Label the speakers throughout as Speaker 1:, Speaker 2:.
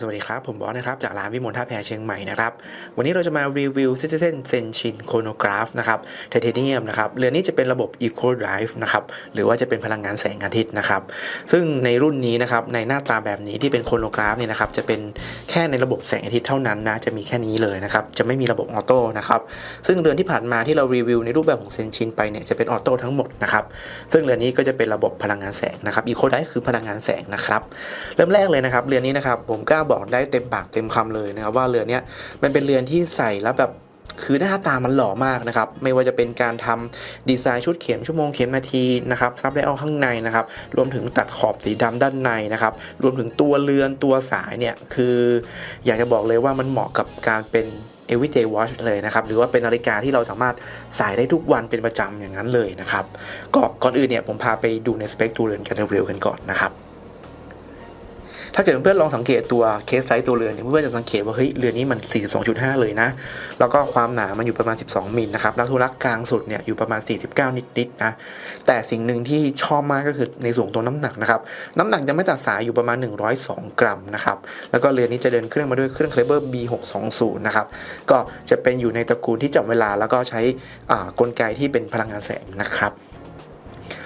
Speaker 1: สวัสดีครับ ผมบอสนะครับ จากร้านวิมลท่าแพเชียงใหม่นะครับ วันนี้เราจะมารีวิว Citizen Senshin Chronograph นะครับไทเทเนียมนะครับ เรือนนี้จะเป็นระบบ Eco Drive นะครับ หรือว่าจะเป็นพลังงานแสงอาทิตย์นะครับ ซึ่งในรุ่นนี้นะครับ ในหน้าตาแบบนี้ที่เป็นโคโนกราฟเนี่ยนะครับ จะเป็นแค่ในระบบแสงอาทิตย์เท่านั้นนะ จะมีแค่นี้เลยนะครับ จะไม่มีระบบออโต้นะครับ ซึ่งเรือนที่ผ่านมาที่เรารีวิวในรูปแบบของเซนชินไปเนี่ย จะเป็นออโต้ทั้งหมดนะครับ ซึ่งเรือนนี้ก็จะเป็นระบบพลังงานแสงนะครับ Eco Drive คือพลังงานแสงนะครับ เริ่มแรกเลยนะครับ เรือนนี้นะครับผมกล้าบอกได้เต็มปากเต็มคำเลยนะครับ ว่าเรือนเนี้ยมันเป็นเรือนที่ใส่แล้วแบบคือหน้าตามันหล่อมากนะครับ ไม่ว่าจะเป็นการทำดีไซน์ชุดเข็มชั่วโมงเข็มนาทีนะครับซับได้เอาข้างในนะครับ รวมถึงตัดขอบสีดำด้านในนะครับ รวมถึงตัวเรือนตัวสายเนี่ย คืออยากจะบอกเลยว่ามันเหมาะกับการเป็น everyday watch เลยนะครับ หรือว่าเป็นนาฬิกาที่เราสามารถใส่ได้ทุกวันเป็นประจำอย่างนั้นเลยนะครับ ก็ก่อนอื่นเนี่ยผมพาไปดูในสเปคตัวเรือนกันเร็วๆกันก่อนนะครับ ถ้าเกิดเพื่อนๆลองสังเกตตัวเคสไซส์ตัวเรือนเนี่ยเพื่อนๆจะสังเกตว่าเฮ้ยเรือนนี้มัน 42.5 เลยนะ แล้วก็ความหนามันอยู่ประมาณ 12มิลนะครับแล้วทุลักกลางสุดเนี่ยอยู่ประมาณ 49 นิดๆนะแต่สิ่งหนึ่งที่ชอบมากก็คือในส่วนตัวน้ำหนักนะครับน้ำหนักยังไม่ตัดสายอยู่ประมาณ 102 กรัมนะครับแล้วก็เรือนนี้จะเดินเครื่องมาด้วยเครื่องเคลเบอร์ B620 นะครับก็จะเป็นอยู่ในตระกูลที่จับเวลาแล้วก็ใช้อ่ากลไกที่เป็นพลังงานแสงนะครับ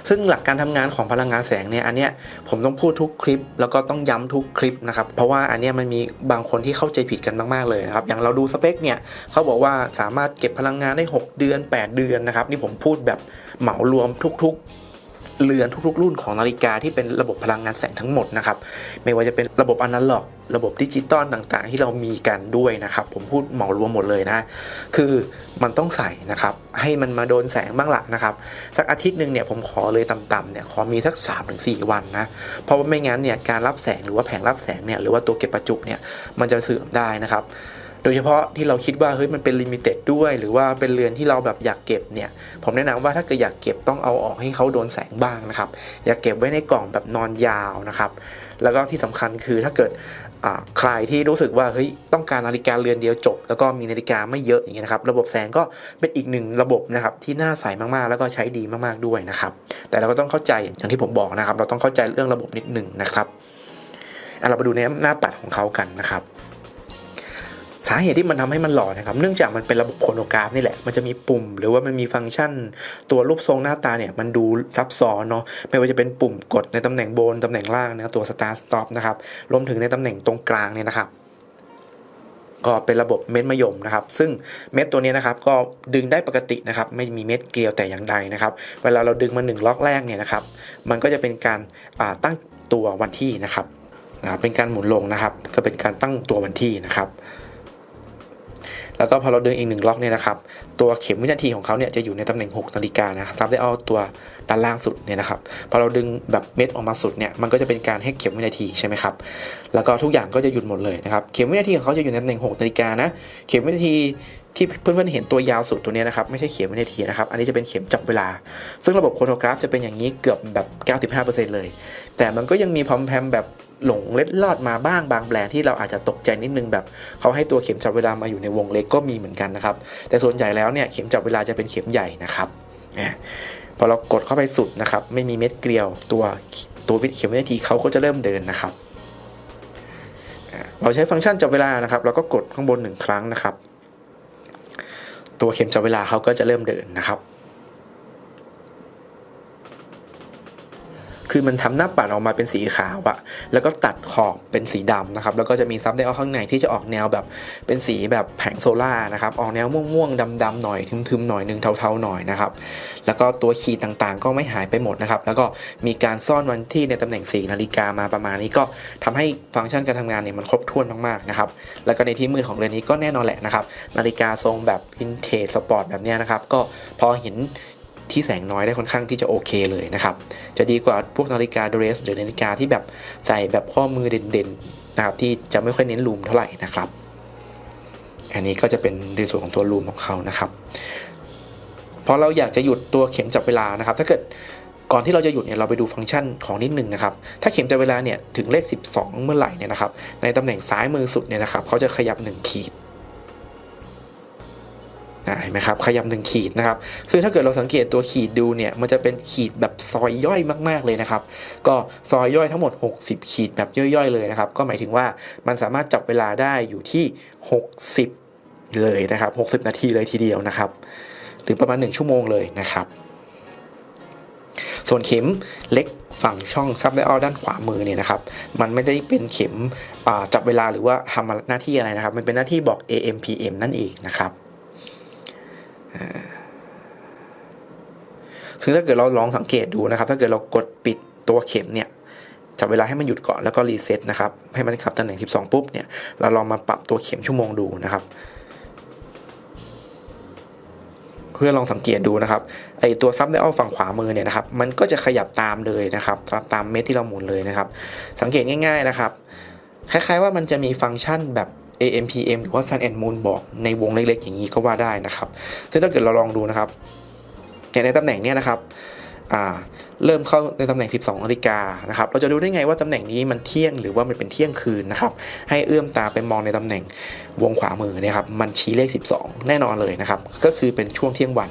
Speaker 1: ซึ่งหลักการทำงานของพลังงานแสงเนี่ยอันเนี้ยผมต้องพูดทุกคลิป แล้วก็ต้องย้ำทุกคลิปนะครับเพราะว่าอันเนี้ยมันมีบางคนที่เข้าใจผิดกันมากๆเลยนะครับอย่างเราดูสเปคเนี่ยเขาบอกว่าสามารถเก็บพลังงานได้ 6 เดือน 8 เดือนนะครับนี่ผมพูดแบบเหมารวมทุก ๆ เรือนทุกๆ รุ่นของนาฬิกาที่เป็นระบบพลังงานแสงทั้งหมดนะครับ ไม่ว่าจะเป็นระบบอนาล็อก ระบบดิจิตอลต่างๆ ที่เรามีกันด้วยนะครับ ผมพูดเหมารวมหมดเลยนะ คือมันต้องใส่นะครับ ให้มันมาโดนแสงบ้างละนะครับ สักอาทิตย์หนึ่งเนี่ยผมขอเลยต่ำๆเนี่ยขอมีสัก3าถึงสวันนะ เพราะว่าไม่งั้นเนี่ยการรับแสงหรือว่าแผงรับแสงเนี่ยหรือว่าตัวเก็บประจุเนี่ยมันจะเสื่อมได้นะครับ โดยเฉพาะที่เราคิดว่าเฮ้ยมันเป็นลิมิเต็ดด้วย หรือว่าเป็นเรือนที่เราแบบอยากเก็บเนี่ย ผมแนะนำว่าถ้าเกิดอยากเก็บต้องเอาออกให้เขาโดนแสงบ้างนะครับ อย่าเก็บไว้ในกล่องแบบนอนยาวนะครับ แล้วก็ที่สำคัญคือถ้าเกิดใครที่รู้สึกว่าเฮ้ยต้องการนาฬิกาเรือนเดียวจบ แล้วก็มีนาฬิกาไม่เยอะอย่างเงี้ยนะครับ ระบบแสงก็เป็นอีกหนึ่งระบบนะครับที่น่าใส่มากๆ แล้วก็ใช้ดีมากๆด้วยนะครับ แต่เราก็ต้องเข้าใจอย่างที่ผมบอกนะครับ เราต้องเข้าใจเรื่องระบบนิดหนึ่งนะครับอะเราไปดูในหน้าปัดของเขากันนะครับ สาเหตุที่มันทำให้มันหล่อนะครับ เนื่องจากมันเป็นระบบโครโนกราฟนี่แหละ มันจะมีปุ่ม หรือว่ามันมีฟังก์ชัน ตัวรูปทรงหน้าตาเนี่ยมันดูซับซ้อนเนาะ ไม่ว่าจะเป็นปุ่มกดในตำแหน่งบนตำแหน่งล่างนะตัว start stop นะครับ รวมถึงในตำแหน่งตรงกลางเนี่ยนะครับก็เป็นระบบเม็ดมะยมนะครับ ซึ่งเม็ดตัวนี้นะครับก็ดึงได้ปกตินะครับ ไม่มีเม็ดเกลียวแต่อย่างใดนะครับ เวลาเราดึงมาหนึ่งล็อกแรกเนี่ยนะครับ มันก็จะเป็นการาตั้งตัววันที่นะครับเป็นการหมุนลงนะครับ ก็เป็นการตั้งตัววันที่นะครับ แล้วก็พอเราดึงอีกหนึ่งล็อกเนี่ยนะครับ ตัวเข็มวินาทีของเขาเนี่ยจะอยู่ในตำแหน่ง 6นาฬิกานะซับได้เอาตัวด้านล่างสุดเนี่ยนะครับ พอเราดึงแบบเม็ดออกมาสุดเนี่ยมันก็จะเป็นการให้เข็มวินาทีใช่ไหมครับ แล้วก็ทุกอย่างก็จะหยุดหมดเลยนะครับ เข็มวินาทีของเขาจะอยู่ในตำแหน่ง 6นาฬิกานะ เข็มวินาทีที่เพื่อนๆเห็นตัวยาวสุดตัวเนี้ยนะครับไม่ใช่เข็มวินาทีนะครับอันนี้จะเป็นเข็มจับเวลา ซึ่งระบบโครโนกราฟจะเป็นอย่างนี้เกือบแบบ 95%เลย แต่มันก็ยังมีพอมแพมแบบ หลงเล็ดลอดมาบ้างบางแบรนด์ที่เราอาจจะตกใจนิดนึงแบบเขาให้ตัวเข็มจับเวลามาอยู่ในวงเล็กก็มีเหมือนกันนะครับ แต่ส่วนใหญ่แล้วเนี่ยเข็มจับเวลาจะเป็นเข็มใหญ่นะครับอะพอเรากดเข้าไปสุดนะครับ ไม่มีเม็ดเกลียวตัวตัววิดเข็มวินาทีเขาก็จะเริ่มเดินนะครับ เราใช้ฟังก์ชันจับเวลานะครับเราก็กดข้างบนหนึ่งครั้งนะครับ ตัวเข็มจับเวลาเขาก็จะเริ่มเดินนะครับ คือมันทำหน้าปัดออกมาเป็นสีขาวอะแล้วก็ตัดขอบเป็นสีดำนะครับ แล้วก็จะมีซับไดออลข้างในที่จะออกแนวแบบเป็นสีแบบแผงโซล่านะครับ ออกแนวม่วงๆดำๆหน่อยทึมๆหน่อยนึงเทาๆหน่อยนะครับ แล้วก็ตัวขีดต่างๆ ก็ไม่หายไปหมดนะครับ แล้วก็มีการซ่อนวันที่ในตำแหน่ง4นาฬิกามาประมาณนี้ก็ทำให้ฟังก์ชันการทำงานเนี่ยมันครบถ้วนมากๆนะครับ แล้วก็ในที่มืดของเรือนนี้ก็แน่นอนแหละนะครับ นาฬิกาทรงแบบวินเทจสปอร์ตแบบเนี้ยนะครับ ก็พอเห็น ที่แสงน้อยได้ค่อนข้างที่จะโอเคเลยนะครับ จะดีกว่าพวกนาฬิกาเดรสหรือนาฬิกาที่แบบใส่แบบข้อมือเด่นๆนะครับที่จะไม่ค่อยเน้นลูมเท่าไหร่นะครับ อันนี้ก็จะเป็นในส่วนของตัวลูมของเขานะครับพอเราอยากจะหยุดตัวเข็มจับเวลานะครับ ถ้าเกิดก่อนที่เราจะหยุดเนี่ยเราไปดูฟังก์ชันของนิดหนึ่งนะครับ ถ้าเข็มจับเวลาเนี่ยถึงเลข 12 เมื่อไหร่เนี่ยนะครับ ในตำแหน่งซ้ายมือสุดเนี่ยนะครับเขาจะขยับ 1 ขีด อ่าเห็นไหมครับขยับหนึ่งขีดนะครับ ซึ่งถ้าเกิดเราสังเกตตัวขีดดูเนี่ยมันจะเป็นขีดแบบซอยย่อยมากๆเลยนะครับ ก็ซอยย่อยทั้งหมด 60 ขีดแบบย่อยๆเลยนะครับ ก็หมายถึงว่ามันสามารถจับเวลาได้อยู่ที่ 60 เลยนะครับ 60 นาทีเลยทีเดียวนะครับ หรือประมาณ 1 ชั่วโมงเลยนะครับ ส่วนเข็มเล็กฝั่งช่องซับไดออด้านขวามือเนี่ยนะครับ มันไม่ได้เป็นเข็มจับเวลาหรือว่าทำหน้าที่อะไรนะครับ มันเป็นหน้าที่บอก AM PM นั่นเองนะครับ ซึ่งถ้าเกิดเราลองสังเกตดูนะครับ ถ้าเกิดเรากดปิดตัวเข็มเนี่ยจับเวลาให้มันหยุดก่อนแล้วก็รีเซ็ตนะครับ ให้มันขับตำแหน่ง 12 ปุ๊บเนี่ย เราลองมาปรับตัวเข็มชั่วโมงดูนะครับ เพื่อลองสังเกตดูนะครับไอตัวซับไดออลฝั่งขวามือเนี่ยนะครับ มันก็จะขยับตามเลยนะครับ ตามตามเม็ดที่เราหมุนเลยนะครับ สังเกตง่าย ๆนะครับ คล้ายๆว่ามันจะมีฟังก์ชันแบบ AM PM หรือว่า Sun and Moon บอกในวงเล็กๆ อย่างนี้ก็ว่าได้นะครับ ซึ่งถ้าเกิดเราลองดูนะครับในตำแหน่งเนี้ยนะครับเริ่มเข้าในตำแหน่ง 12นาฬิกานะครับ เราจะดูได้ไงว่าตำแหน่งนี้มันเที่ยงหรือว่ามันเป็นเที่ยงคืนนะครับ ให้เอื้อมตาไปมองในตำแหน่งวงขวามือนี่ยครับ มันชี้เลข 12 แน่นอนเลยนะครับ ก็คือเป็นช่วงเที่ยงวัน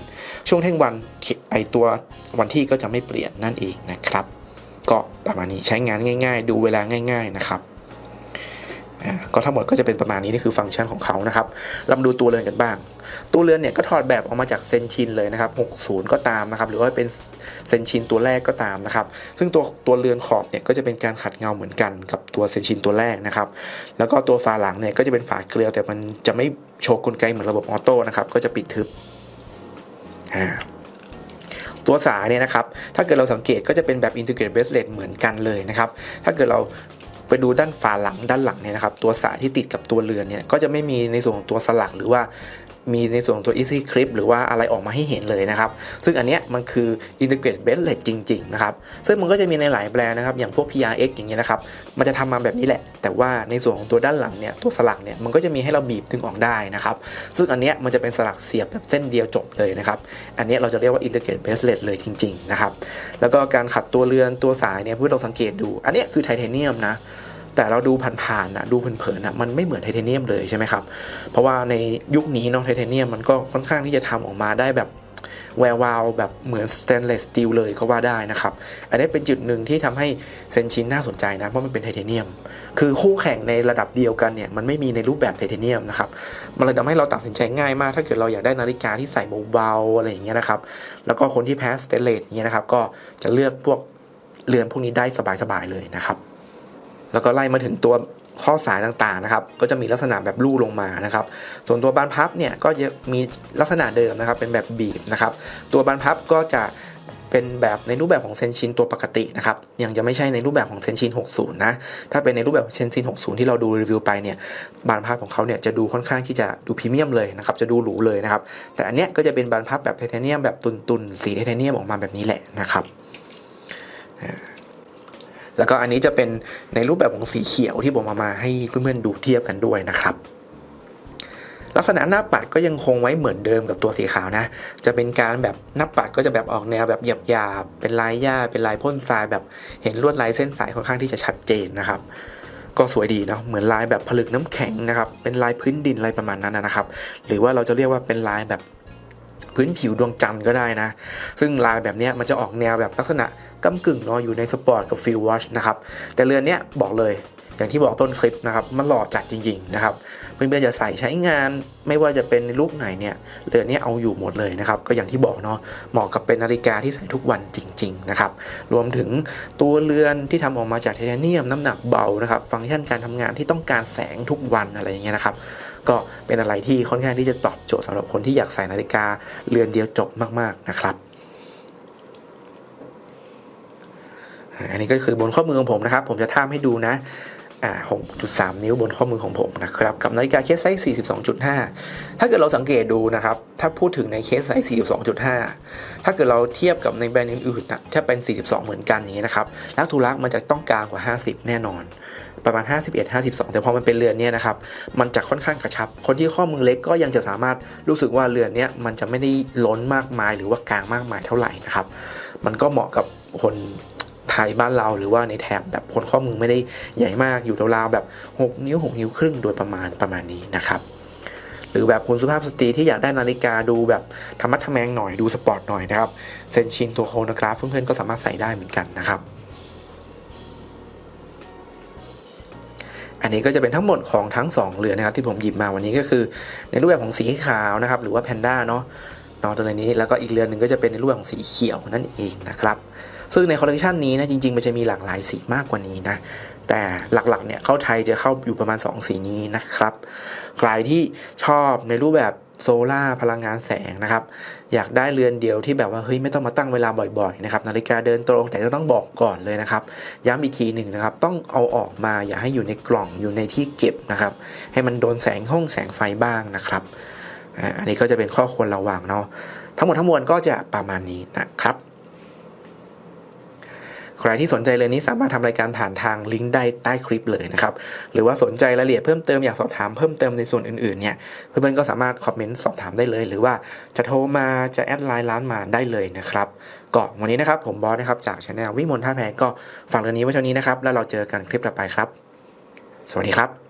Speaker 1: ช่วงเที่ยงวันไอตัววันที่ก็จะไม่เปลี่ยนนั่นเองนะครับ ก็ประมาณนี้ใช้งานง่าย ๆ ดูเวลาง่าย ๆ นะครับ ก็ทั้งหมดก็จะเป็นประมาณนี้นี่คือฟังก์ชันของเขานะครับเรามาดูตัวเรือนกันบ้าง ตัวเรือนเนี่ยก็ถอดแบบออกมาจากเซนชินเลยนะครับ60 ก็ตามนะครับหรือว่าเป็นเซนชินตัวแรกก็ตามนะครับซึ่งตัวตัวเรือนขอบเนี่ยก็จะเป็นการขัดเงาเหมือนกันกับตัวเซนชินตัวแรกนะครับแล้วก็ตัวฝาหลังเนี่ยก็จะเป็นฝาเกลียวแต่มันจะไม่โชว์กลไกเหมือนระบบออโต้นะครับก็จะปิดทึบอ่าตัวสายเนี่ยนะครับ ถ้าเกิดเราสังเกตก็จะเป็นแบบ integrated bracelet เหมือนกันเลยนะครับ ถ้าเกิดเรา ไปดูด้านฝาหลังด้านหลังเนี่ยนะครับตัวสายที่ติดกับตัวเรือนเนี่ยก็จะไม่มีในส่วนของตัวสลักหรือว่า มีในส่วนของตัว easy clip หรือว่าอะไรออกมาให้เห็นเลยนะครับ ซึ่งอันเนี้ยมันคือ integrated bracelet จริง ๆ นะครับ ซึ่งมันก็จะมีในหลายแบรนด์นะครับ อย่างพวก PRX อย่างเงี้ยนะครับ มันจะทำมาแบบนี้แหละ แต่ว่าในส่วนของตัวด้านหลังเนี่ย ตัวสลักเนี่ย มันก็จะมีให้เราบีบดึงออกได้นะครับ ซึ่งอันเนี้ยมันจะเป็นสลักเสียบแบบเส้นเดียวจบเลยนะครับ อันเนี้ยเราจะเรียกว่า integrated bracelet เลยจริง ๆ นะครับ แล้วก็การขัดตัวเรือนตัวสายเนี่ยเพื่อเราสังเกตดู อันเนี้ยคือไทเทเนียมนะ แต่เราดูผ่านๆนะดูเผินๆนะมันไม่เหมือนไทเทเนียมเลยใช่ไหมครับ เพราะว่าในยุคนี้เนาะไทเทเนียมมันก็ค่อนข้างที่จะทำออกมาได้แบบแวววาวแบบเหมือนสแตนเลสสตีลเลยก็ว่าได้นะครับ อันนี้เป็นจุดหนึ่งที่ทำให้เซนชินน่าสนใจนะ เพราะมันเป็นไทเทเนียม คือคู่แข่งในระดับเดียวกันเนี่ย มันไม่มีในรูปแบบไทเทเนียมนะครับ มันเลยทำให้เราตัดสินใจง่ายมาก ถ้าเกิดเราอยากได้นาฬิกาที่ใส่เบาๆอะไรอย่างเงี้ยนะครับ แล้วก็คนที่แพ้สเตนเลสอย่างเงี้ยนะครับ ก็จะเลือกพวกเรือนพวกนี้ได้สบายๆเลยนะครับ แล้วก็ไล่มาถึงตัวข้อสายต่างๆนะครับ ก็จะมีลักษณะแบบลู่ลงมานะครับ ส่วนตัวบานพับเนี่ยก็จะมีลักษณะเดิมนะครับ เป็นแบบบีบนะครับ ตัวบานพับก็จะเป็นแบบในรูปแบบของเซนชินตัวปกตินะครับ ยังจะไม่ใช่ในรูปแบบของเซนชิน60 นะ ถ้าเป็นในรูปแบบเซนชิน60 ที่เราดูรีวิวไปเนี่ย บานพับของเขาเนี่ยจะดูค่อนข้างที่จะดูพรีเมียมเลยนะครับ จะดูหรูเลยนะครับ แต่อันเนี้ยก็จะเป็นบานพับแบบไทเทเนียมแบบตุนๆ สีไทเทเนียมออกมาแบบนี้แหละนะครับ แล้วก็อันนี้จะเป็นในรูปแบบของสีเขียวที่ผมเอามาให้เพื่อนๆดูเทียบกันด้วยนะครับ ลักษณะหน้าปัดก็ยังคงไว้เหมือนเดิมกับตัวสีขาวนะ จะเป็นการแบบหน้าปัดก็จะแบบออกแนวแบบหยาบๆเป็นลายหญ้าเป็นลายพ่นทรายแบบเห็นลวดลายเส้นสายค่อนข้างที่จะชัดเจนนะครับก็สวยดีเนาะเหมือนลายแบบผลึกน้ำแข็งนะครับ เป็นลายพื้นดินอะไรประมาณนั้นนะครับ หรือว่าเราจะเรียกว่าเป็นลายแบบ พื้นผิวดวงจันทร์ก็ได้นะ ซึ่งลายแบบนี้มันจะออกแนวแบบลักษณะก้ากึ่งเนาะอยู่ในสปอร์ตกับฟิลวอชนะครับ แต่เรือนเนี้ยบอกเลย อย่างที่บอกต้นคลิปนะครับมันหล่อจัดจริงๆนะครับเพื่อนๆจะใส่ใช้งานไม่ว่าจะเป็นรูปไหนเนี่ยเรือนนี้เอาอยู่หมดเลยนะครับก็อย่างที่บอกเนาะเหมาะกับเป็นนาฬิกาที่ใส่ทุกวันจริงๆนะครับรวมถึงตัวเรือนที่ทำออกมาจากไทเทเนียมน้ำหนักเบานะครับฟังก์ชันการทำงานที่ต้องการแสงทุกวันอะไรอย่างเงี้ยนะครับก็เป็นอะไรที่ค่อนข้างที่จะตอบโจทย์สำหรับคนที่อยากใส่นาฬิกาเรือนเดียวจบมากๆนะครับอันนี้ก็คือบนข้อมือของผมนะครับ ผมจะท่ามให้ดูนะ อ่า6.3 นิ้วบนข้อมือของผมนะครับ กับนาฬิกาเคสไซส์42.5 ถ้าเกิดเราสังเกตดูนะครับ ถ้าพูดถึงในเคสไซส์42.5 ถ้าเกิดเราเทียบกับในแบรนด์อื่นๆนะถ้าเป็น 42 เหมือนกันอย่างนี้นะครับลักทูลักมันจะต้องกลางกว่า 50 แน่นอน ประมาณ 51 52 แต่พอมันเป็นเรือนเนี่ยนะครับ มันจะค่อนข้างกระชับ คนที่ข้อมือเล็กก็ยังจะสามารถรู้สึกว่าเรือนเนี้ยมันจะไม่ได้ล้นมากมายหรือว่ากลางมากมายเท่าไหร่นะครับ มันก็เหมาะกับคน ยบ้านเราหรือว่าในแถบแบบคนข้อมือไม่ได้ใหญ่มากอยู่ราวๆแบบ 6 นิ้ว 6 นิ้วครึ่งโดยประมาณประมาณนี้นะครับหรือแบบคุณสุภาพสตรีที่อยากได้นาฬิกาดูแบบธรรมะทะแมงหน่อยดูสปอร์ตหน่อยนะครับเซนชินตัวโคโนกราฟเพื่อนๆก็สามารถใส่ได้เหมือนกันนะครับอันนี้ก็จะเป็นทั้งหมดของทั้ง 2 เรือนะครับที่ผมหยิบมาวันนี้ก็คือ ในรูปแบบของสีขาวนะครับหรือว่าแพนด้าเนาะนอนตัวนี้แล้วก็อีกเรือนหนึ่งก็จะเป็นในรูปแบบของสีเขียวนั่นเองนะครับ ซึ่งในคอลเลกชันนี้นะจริงๆ มันจะมีหลากหลายสีมากกว่านี้นะ แต่หลักๆเนี่ยเข้าไทยจะเข้าอยู่ประมาณ 2 สีนี้นะครับ ใครที่ชอบในรูปแบบโซล่าพลังงานแสงนะครับ อยากได้เรือนเดียวที่แบบว่าเฮ้ยไม่ต้องมาตั้งเวลาบ่อยๆนะครับนาฬิกาเดินตรงแต่ก็ต้องบอกก่อนเลยนะครับ ย้ำอีกทีหนึ่งนะครับ ต้องเอาออกมาอย่าให้อยู่ในกล่องอยู่ในที่เก็บนะครับ ให้มันโดนแสงห้องแสงไฟบ้างนะครับอันนี้ก็จะเป็นข้อควรระวังเนาะทั้งหมดทั้งมวลก็จะประมาณนี้นะครับ ใครที่สนใจเรื่องนี้สามารถทำรายการผ่านทางลิงก์ได้ใต้คลิปเลยนะครับ หรือว่าสนใจรายละเอียดเพิ่มเติมอยากสอบถามเพิ่มเติมในส่วนอื่นๆเนี่ยเพื่อนๆก็สามารถคอมเมนต์สอบถามได้เลย หรือว่าจะโทรมาจะแอดไลน์ร้านมาได้เลยนะครับก็วันนี้นะครับผมบอสนะครับจากช anel วิมลท่าแพก็ฝากเรื่องนี้ไว้เท่านี้นะครับแล้วเราเจอกันคลิปต่อไปครับ สวัสดีครับ